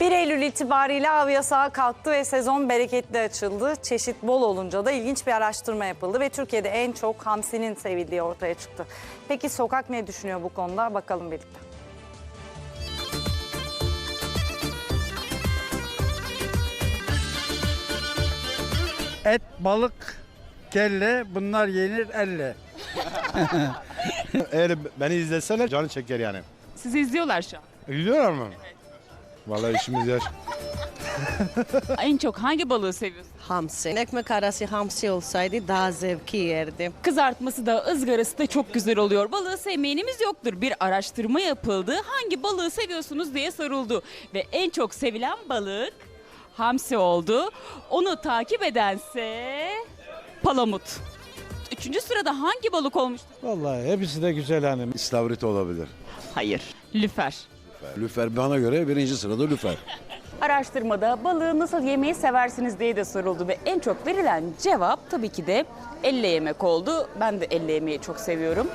1 Eylül itibariyle av yasağı kalktı ve sezon bereketli açıldı. Çeşit bol olunca da ilginç bir araştırma yapıldı ve Türkiye'de en çok hamsinin sevildiği ortaya çıktı. Peki sokak ne düşünüyor bu konuda? Bakalım birlikte. Et, balık, kelle bunlar yenir elle. Eğer beni izleseler canı çeker yani. Sizi izliyorlar şu an. Gidiyorlar mı? Vallahi işimiz yaş. En çok hangi balığı seviyorsun? Hamsi. Ekmek arası hamsi olsaydı daha zevki yerdim. Kızartması da ızgarası da çok güzel oluyor. Balığı sevmeyenimiz yoktur. Bir araştırma yapıldı. Hangi balığı seviyorsunuz diye soruldu. Ve en çok sevilen balık hamsi oldu. Onu takip edense palamut. Üçüncü sırada hangi balık olmuştur? Vallahi hepsi de güzel hani. İstavrit olabilir. Hayır. Lüfer. Lüfer bana göre birinci sırada lüfer. Araştırmada balığı nasıl yemeyi seversiniz diye de soruldu ve en çok verilen cevap tabii ki de elle yemek oldu. Ben de elle yemeyi çok seviyorum.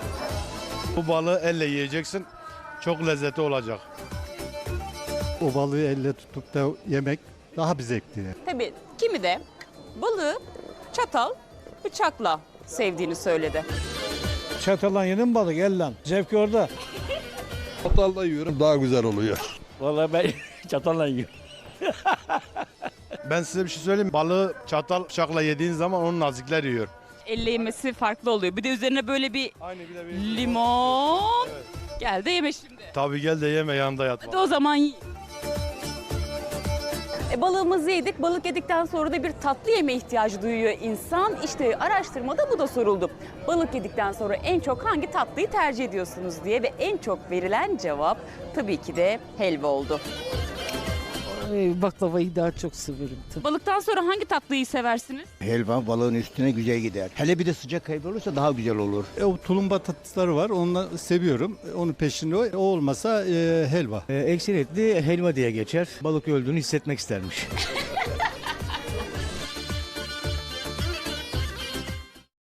Bu balığı elle yiyeceksin. Çok lezzetli olacak. O balığı elle tutup da yemek daha bir zevkli. Tabii kimi de balığı çatal, bıçakla sevdiğini söyledi. Çatalan yedim balık ellan. Zevki orada. Çatalla yiyorum daha güzel oluyor. Vallahi ben çatalla yiyorum. Ben size bir şey söyleyeyim. mi? Balığı çatal bıçakla yediğin zaman onun nazikler yiyor. Elle yemesi farklı oluyor. Bir de üzerine böyle bir Aynı bir de bir... limon. Gel de yeme şimdi. Tabii gel de yeme yanında yat. Hadi o zaman yiyin. E, balığımızı yedik. Balık yedikten sonra da bir tatlı yeme ihtiyacı duyuyor insan. İşte araştırmada bu da soruldu. Balık yedikten sonra en çok hangi tatlıyı tercih ediyorsunuz diye ve en çok verilen cevap tabii ki de helva oldu. Baklavayı daha çok severim. Balıktan sonra hangi tatlıyı seversiniz? Helva balığın üstüne güzel gider. Hele bir de sıcak helva olursa daha güzel olur. E, o tulumba tatlıları var. Onu seviyorum. E, Onun peşinde o. O olmasa e, helva. Ee, ekseriyetli helva diye geçer. Balık öldüğünü hissetmek istermiş.